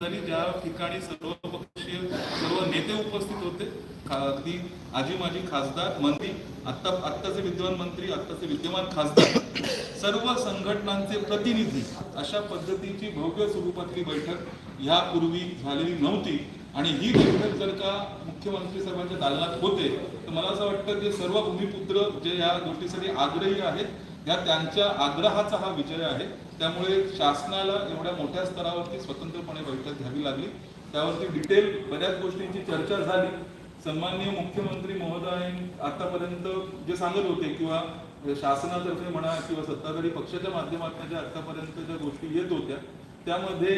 झाली ज्या ठिकाणी सर्व पक्षीय सर्व नेते उपस्थित होते अगदी आजी माजी खासदार मंत्री आत्ता आत्ताचे विद्यमान मंत्री आत्ताचे विद्यमान खासदार सर्व संघटनांचे प्रतिनिधी अशा पद्धतीची भव्य स्वरूपातली बैठक यापूर्वी झालेली नव्हती. आणि ही बैठक जर का मुख्यमंत्री साहेबांच्या दालनात होते तर मला असं वाटतं जे सर्व भूमिपुत्र जे या गोष्टीसाठी आग्रही आहेत या त्यांच्या आग्रहाचा हा विजय आहे त्यामुळे शासनाला एवढ्या मोठ्या स्तरावरती स्वतंत्रपणे बैठक घ्यावी लागली. त्यावरती डिटेल बऱ्याच गोष्टींची चर्चा झाली. सन्माननीय मुख्यमंत्री महोदयांनी आतापर्यंत जे सांगत होते किंवा शासनातर्फे म्हणा किंवा सत्ताधारी पक्षाच्या माध्यमातून ज्या आतापर्यंत ज्या गोष्टी येत होत्या त्यामध्ये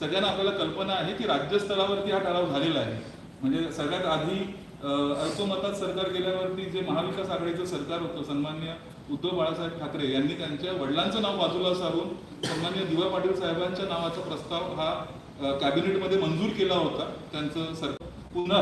सगळ्यांना आपल्याला कल्पना आहे की राज्यस्तरावरती हा ठराव झालेला आहे. म्हणजे सगळ्यात आधी अल्पमतात सरकार गेल्यावरती जे महाविकास आघाडीचं सरकार होतं सन्मान्य उद्धव बाळासाहेब ठाकरे यांनी त्यांच्या वडिलांचं नाव बाजूला सारून सन्मान्य दिवा पाटील साहेबांच्या नावाचा प्रस्ताव हा कॅबिनेटमध्ये मंजूर केला होता. त्यांचं सरकार पुन्हा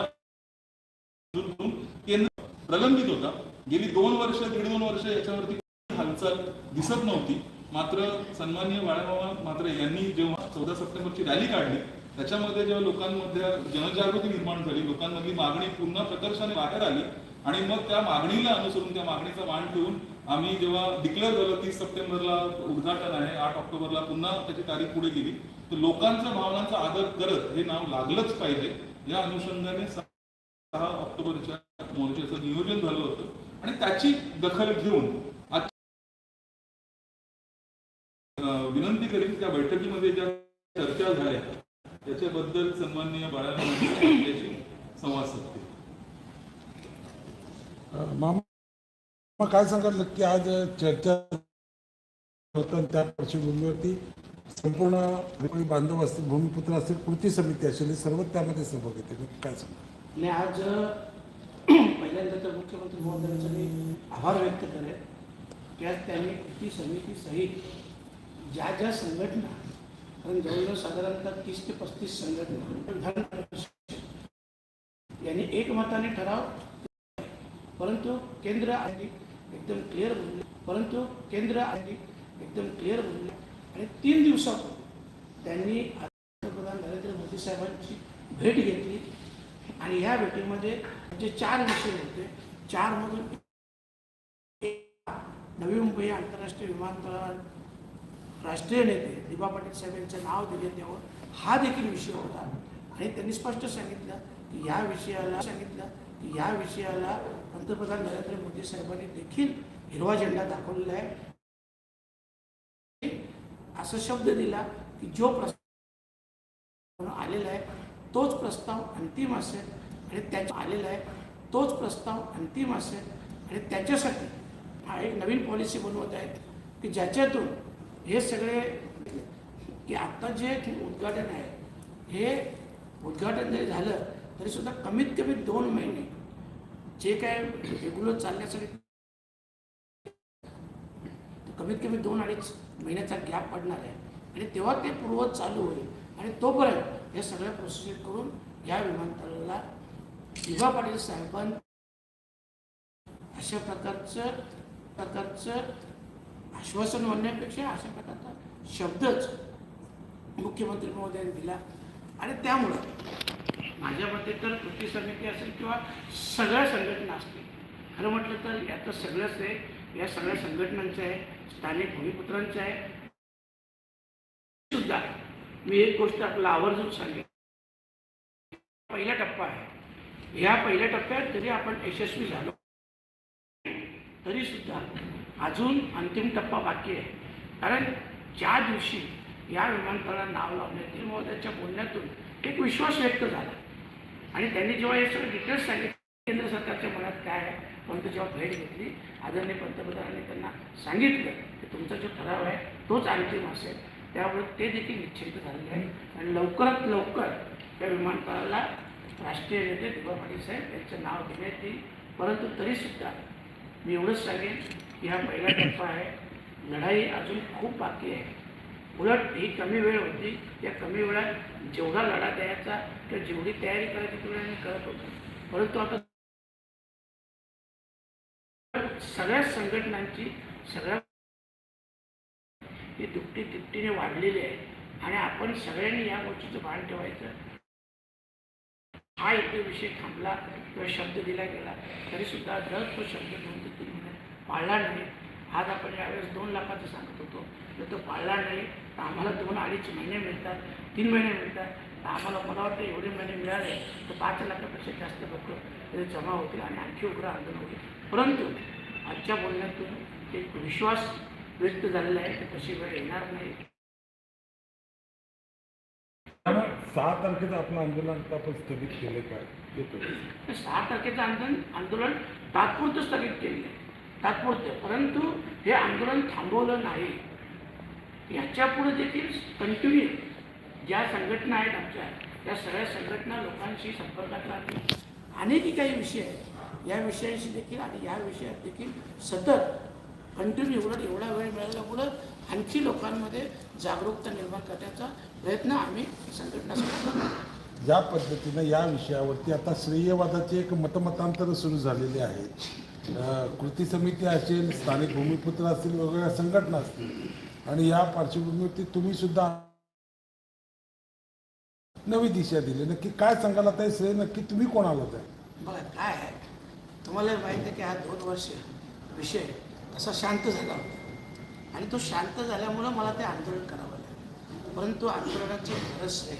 केंद्र प्रलंबित होता. गेली दोन वर्ष दीड दोन वर्ष याच्यावरती हालचाल दिसत नव्हती. मात्र सन्मान्य बाळाबाबा मात्र यांनी जेव्हा चौदा सप्टेंबरची रॅली काढली त्याच्यामध्ये जेव्हा लोकांमध्ये जनजागृती निर्माण झाली लोकांमधली मागणी पुन्हा प्रकर्षाने बाहेर आली आणि मग त्या मागणीला अनुसरून त्या मागणीचा मान ठेवून आम्ही जेव्हा डिक्लेअर झालं तीस सप्टेंबरला उद्घाटन आहे आठ ऑक्टोबरला पुन्हा त्याची तारीख पुढे गेली तर लोकांच्या भावनांचा आदर करत हे नाव लागलंच पाहिजे. या अनुषंगाने सहा ऑक्टोबरच्या मोर्चाचं नियोजन झालं होतं. आणि त्याची दखल घेऊन विनंती करीन त्या बैठकीमध्ये ज्या चर्चा झाल्या त्याच्याबद्दल सन्माननीय बाळासाहेब संवाद साधतील. मामा काय सांगितलं की आज चर्चा होतं त्या पार्श्वभूमीवरती संपूर्ण बांधव असतील भूमिपुत्र असतील कृती समिती असेल सर्व त्यामध्ये सहभाग येते काय सांगा आज पहिल्यांदा तर मुख्यमंत्री महोदयांचा मी आभार व्यक्त करेन की आज त्यांनी कृती समिती सहित ज्या ज्या संघटना कारण जवळजवळ साधारणतः तीस ते पस्तीस संघटना विधान यांनी एकमताने ठराव परंतु केंद्र आणि एकदम क्लिअर बोलले परंतु केंद्र आणि एकदम क्लिअर बोलले आणि तीन दिवसापूर्वी त्यांनी पंतप्रधान नरेंद्र मोदी साहेबांची भेट घेतली. आणि ह्या भेटीमध्ये जे चार विषय होते चारमधून एक नवी मुंबई आंतरराष्ट्रीय विमानतळावर राष्ट्रीय नेते दिबा पाटील साहेब यांचं नाव दिले त्यावर हा देखील विषय होता. आणि त्यांनी स्पष्ट सांगितलं की या विषयाला सांगितलं या विषयाला पंतप्रधान नरेंद्र मोदी साहेबांनी देखील हिरवा झेंडा दाखवलेला आहे. असा शब्द दिला की जो प्रस्ताव आलेला आहे तोच प्रस्ताव अंतिम असेल आणि त्याच्या आलेला आहे तोच प्रस्ताव अंतिम असेल आणि त्याच्यासाठी हा एक नवीन पॉलिसी बनवत आहेत की ज्याच्यातून हे सगळे की आत्ता जे उद्घाटन आहे हे उद्घाटन जरी झालं तरी सुद्धा कमीत कमी दोन महिने. जे काय रेग्युलर चालण्यासाठी कमीत कमी दोन अडीच महिन्याचा गॅप पडणार आहे. आणि तेव्हा ते पूर्वत चालू होईल. आणि तोपर्यंत हे सगळ्या प्रोसिजर करून या विमानतळाला दिवा पाटील साहेबां अशा प्रकारचं प्रकारचं आश्वासन म्हणण्यापेक्षा अशा प्रकारचा शब्दच मुख्यमंत्री महोदयांनी दिला. आणि त्यामुळं माझ्या मते तर कृती समिती असेल किंवा सगळ्या संघटना असतील. खरं म्हटलं तर याचं सगळंच आहे. या सगळ्या संघटनांचं आहे. स्थानिक भूमिपुत्रांचं आहे. सुद्धा मी एक गोष्ट आपल्याला आवर्जून सांगेन. पहिला टप्पा आहे. ह्या पहिल्या टप्प्यात जरी आपण यशस्वी झालो तरी सुद्धा अजून अंतिम टप्पा बाकी आहे. कारण ज्या दिवशी या विमानतळाला नाव लावण्यात महोदयाच्या बोलण्यातून एक विश्वास व्यक्त झाला. आणि त्यांनी जेव्हा हे सगळं डिटेल्स सांगितलं केंद्र सरकारच्या मनात काय आहे? परंतु जेव्हा भेट घेतली आदरणीय पंतप्रधानांनी त्यांना सांगितलं की तुमचा जो ठराव आहे तोच अंतिम असेल. त्यामुळे ते देखील निश्चित झालेले आहे आणि लवकरात लवकर त्या विमानतळाला राष्ट्रीय नेते दिवा पाटील साहेब यांचं नाव देण्यात येईल. परंतु तरीसुद्धा मी एवढंच सांगेन की हा पहिला टप्पा आहे. लढाई अजून खूप बाकी आहे. उलट ही कमी वेळ होती. या कमी वेळात जेवढा लढा द्यायचा किंवा जेवढी तयारी करायची तेवढी आम्ही करत होतो. परंतु आता सगळ्या संघटनांची सगळ्या ही दुपटी तिपटीने वाढलेली आहे. आणि आपण सगळ्यांनी या गोष्टीचं भान ठेवायचं. हा इथे विषय थांबला. किंवा शब्द दिला गेला. तरी सुद्धा जर तो शब्द दोन ते तीन महिने पाळला नाही. आज आपण यावेळेस दोन लाखाचं सांगत होतो. जर तो पाळला नाही. तर आम्हाला दोन अडीच महिने मिळतात तीन महिने मिळतात. तर आम्हाला मला वाटतं एवढे महिने मिळाले तर पाच लाखापेक्षा जास्त लोक तिथे जमा होतील आणि आणखी उग्र आंदोलन होईल. परंतु आजच्या बोलण्यातून एक विश्वास व्यक्त झालेला आहे की तशी वेळ येणार नाही. सहा तारखेचं आपलं आंदोलन आपण स्थगित केलं काय सहा तारखेचं आंदोलन आंदोलन तात्पुरतं स्थगित केलेलं आहे. तात्पुरते. परंतु हे आंदोलन थांबवलं नाही. याच्यापुढे देखील कंटिन्यू ज्या संघटना आहेत आमच्या त्या सगळ्या संघटना लोकांशी संपर्कात राहतील. अनेक काही विषय आहेत या विषयांशी देखील आणि या विषयात देखील सतत कंटिन्यू उलट एवढा वेळ मिळाल्यामुळं आणखी लोकांमध्ये जागरूकता निर्माण करण्याचा प्रयत्न आम्ही संघटना ज्या पद्धतीनं या विषयावरती आता श्रेयवादाचे एक मतमतांतर सुरू झालेले आहेत कृती समिती असेल स्थानिक भूमिपुत्र असतील वेगवेगळ्या संघटना असतील. आणि या पार्श्वभूमीवरती तुम्ही सुद्धा नवी दिशा दिली. नक्की काय सांगाल आता श्रेय? नक्की तुम्ही कोणाला द्या बघा काय आहे? तुम्हाला माहिती आहे की हा दोन वर्ष विषय असा शांत झाला होता. आणि तो शांत झाल्यामुळं मला ते आंदोलन करावं लागलं. परंतु आंदोलनाची गरज आहे.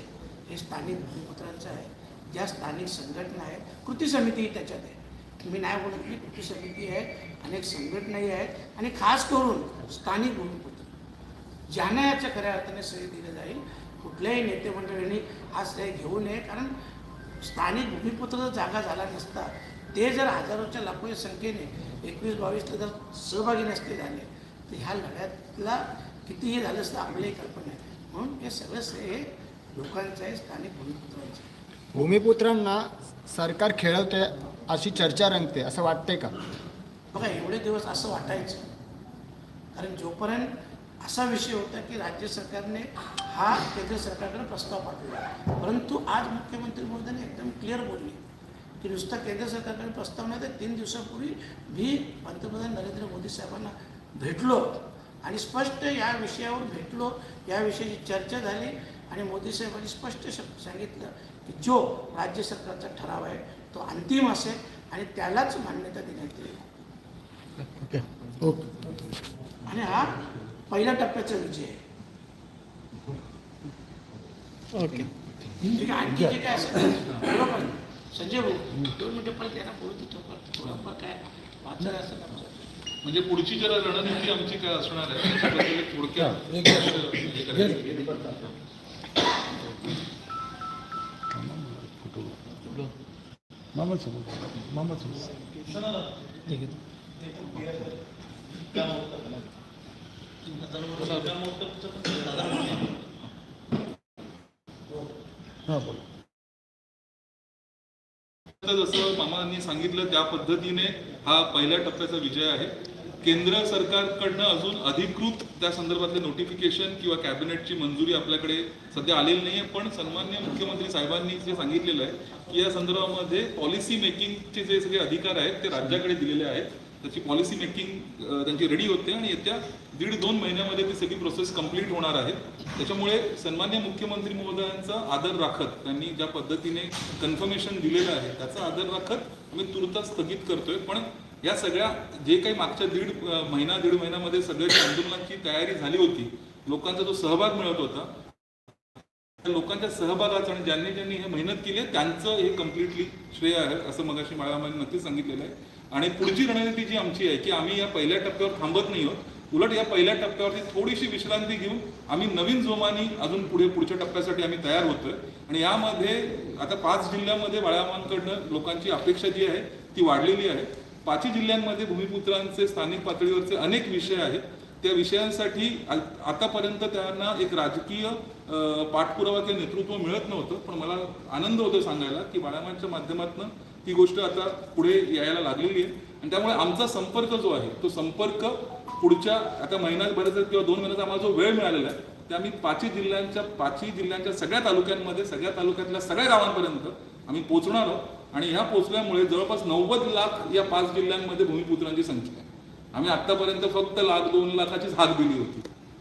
हे स्थानिक भूमिपुत्रांचं आहे. ज्या स्थानिक संघटना आहेत कृती समितीही त्याच्यात आहे. मी नाही बोलत की कृती समिती आहे अनेक संघटनाही आहेत आणि खास करून स्थानिक भूमिपुत्र ज्यांना याच्या खऱ्या अर्थाने श्रेय दिलं जाईल कुठल्याही नेते मंडळींनी हा श्रेय घेऊ नये कारण स्थानिक भूमिपुत्र जर जागा झाला नसता ते जर हजारोच्या लाखोच्या संख्येने एकवीस बावीसला जर सहभागी नसते झाले तर ह्या लढ्यातला कितीही झालं असतं आपल्याही कल्पना आहे म्हणून हे सगळं श्रेय लोकांचं आहे स्थानिक भूमिपुत्रांचं आहे. भूमिपुत्रांना सरकार खेळवते अशी चर्चा रंगते असं वाटतंय का? बघा एवढे दिवस असं वाटायचं. कारण जोपर्यंत असा विषय होता की राज्य सरकारने हा केंद्र सरकारकडे प्रस्ताव पाठवला. परंतु आज मुख्यमंत्री महोदयाने एकदम क्लिअर बोलली की नुसता केंद्र सरकारकडे प्रस्ताव नाही तर तीन दिवसापूर्वी मी पंतप्रधान नरेंद्र मोदी साहेबांना भेटलो आणि स्पष्ट या विषयावर भेटलो. या विषयाची चर्चा झाली आणि मोदी साहेबांनी स्पष्ट शब्द सांगितलं की जो राज्य सरकारचा ठराव आहे तो अंतिम असेल आणि त्यालाच मान्यता देण्यात येईल. ओके. आणि हा पहिल्या टप्प्याचा विजय आहे. ओके. आणखी जे काय असेल संजय भाऊ दोन मिनिटं परत यांना बोलू देतो काय वाचलं असेल म्हणजे पुढची जरा रणनीती आमची काय असणार आहे? थोडक्यात एक- हे करायचं. मामा समोर मामा समोर हां बोला. आता जसं मामांनी सांगितलं त्या पद्धतीने हा पहिल्या टप्प्याचा विजय आहे. केंद्र सरकारकडनं अजून अधिकृत त्या संदर्भातले नोटिफिकेशन किंवा कॅबिनेटची मंजुरी आपल्याकडे सध्या आलेली नाहीये. पण सन्मान्य मुख्यमंत्री साहेबांनी जे सांगितलेलं आहे की या संदर्भामध्ये पॉलिसी मेकिंगचे जे सगळे अधिकार आहेत ते राज्याकडे दिलेले आहेत. त्याची पॉलिसी मेकिंग त्यांची रेडी होते आणि येत्या दीड दोन महिन्यामध्ये ती सगळी प्रोसेस कंप्लीट होणार आहे. त्याच्यामुळे सन्मान्य मुख्यमंत्री महोदयांचा आदर राखत त्यांनी ज्या पद्धतीने कन्फर्मेशन दिलेलं आहे त्याचा आदर राखत मी तुर्त स्थगित करतोय. पण या सगळ्या जे काही मागच्या दीड महिना दीड महिन्यामध्ये सगळ्या आंदोलनाची तयारी झाली होती लोकांचा जो सहभाग मिळत होता त्या लोकांच्या सहभागाचं आणि ज्यांनी ज्यांनी हे मेहनत केली आहे त्यांचं हे कम्प्लिटली श्रेय आहे असं मगाशी माळामाने नक्कीच सांगितलेलं आहे. आणि पुढची रणनीती जी आमची आहे की आम्ही या पहिल्या टप्प्यावर थांबत नाही आहोत. उलट या पहिल्या टप्प्यावरती थोडीशी विश्रांती घेऊन आम्ही नवीन जोमानी अजून पुढे पुढच्या टप्प्यासाठी आम्ही तयार होतोय. आणि यामध्ये आता पाच जिल्ह्यामध्ये बाळामांकडनं लोकांची अपेक्षा जी आहे ती वाढलेली आहे. पाचही जिल्ह्यांमध्ये भूमिपुत्रांचे स्थानिक पातळीवरचे अनेक विषय आहेत. त्या विषयांसाठी आतापर्यंत त्यांना एक राजकीय पाठपुरावा किंवा नेतृत्व मिळत नव्हतं. पण मला आनंद होतो सांगायला की बाळामांच्या माध्यमातून ही गोष्ट आता पुढे यायला लागलेली आहे. आणि त्यामुळे आमचा संपर्क जो आहे तो संपर्क पुढच्या आता महिन्याभराचा किंवा दोन महिन्याचा आम्हाला जो वेळ मिळालेला आहे त्या आम्ही पाचही जिल्ह्यांच्या पाचही जिल्ह्यांच्या सगळ्या तालुक्यांमध्ये सगळ्या तालुक्यातल्या सगळ्या गावांपर्यंत आम्ही पोहोचणार आहोत. आणि ह्या पोचल्यामुळे जवळपास नव्वद लाख या पाच जिल्ह्यांमध्ये भूमिपुत्रांची संख्या आहे. आम्ही आतापर्यंत फक्त लाख दोन लाखाचीच हाक दिली होती.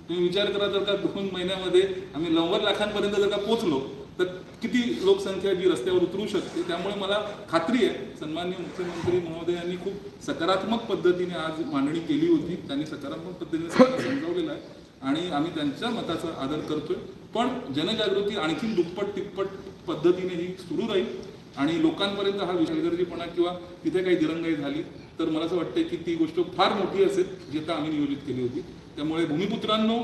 तुम्ही विचार करा जर का दोन महिन्यामध्ये आम्ही नव्वद लाखांपर्यंत जर का पोचलो तर किती लोकसंख्या जी रस्त्यावर उतरू शकते त्यामुळे मला खात्री आहे. सन्मान्य मुख्यमंत्री महोदयांनी खूप सकारात्मक पद्धतीने आज मांडणी केली होती. त्यांनी सकारात्मक पद्धतीने सगळं समजावलेलं आहे. आणि आम्ही त्यांच्या मताचा आदर करतोय. पण जनजागृती आणखी दुप्पट तिप्पट पद्धतीने ही सुरू राहील. आणि लोकांपर्यंत हा विषय किंवा तिथे काही दिरंगाई झाली तर मला असं वाटतं की ती गोष्ट फार मोठी असेल जी आता आम्ही नियोजित केली होती. त्यामुळे भूमिपुत्रांनो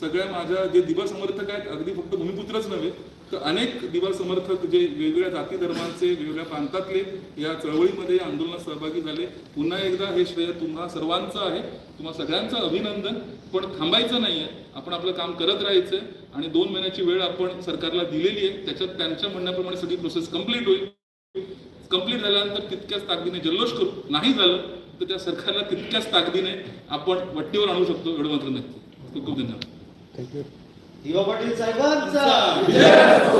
सगळ्या माझ्या जे दिवा समर्थक आहेत अगदी फक्त भूमिपुत्रच नव्हे तर अनेक दिवा समर्थक जे वेगवेगळ्या जाती धर्मांचे वेगवेगळ्या प्रांतातले या चळवळीमध्ये आंदोलनात सहभागी झाले. पुन्हा एकदा हे श्रेय तुम्हा सर्वांचं आहे. तुम्हा सगळ्यांचं अभिनंदन. पण थांबायचं नाहीये. आपण आपलं काम करत राहायचंय आणि दोन महिन्याची वेळ आपण सरकारला दिलेली आहे. त्याच्यात त्यांच्या म्हणण्याप्रमाणे सगळी प्रोसेस कंप्लीट होईल. कंप्लीट झाल्यानंतर तितक्याच ताकदीने जल्लोष करू. नाही झालं तर त्या सरकारला तितक्याच ताकदीने आपण वट्टीवर आणू शकतो एवढं मात्र नक्की. खूप खूप धन्यवाद. दिवा पाटील साहेबांचा.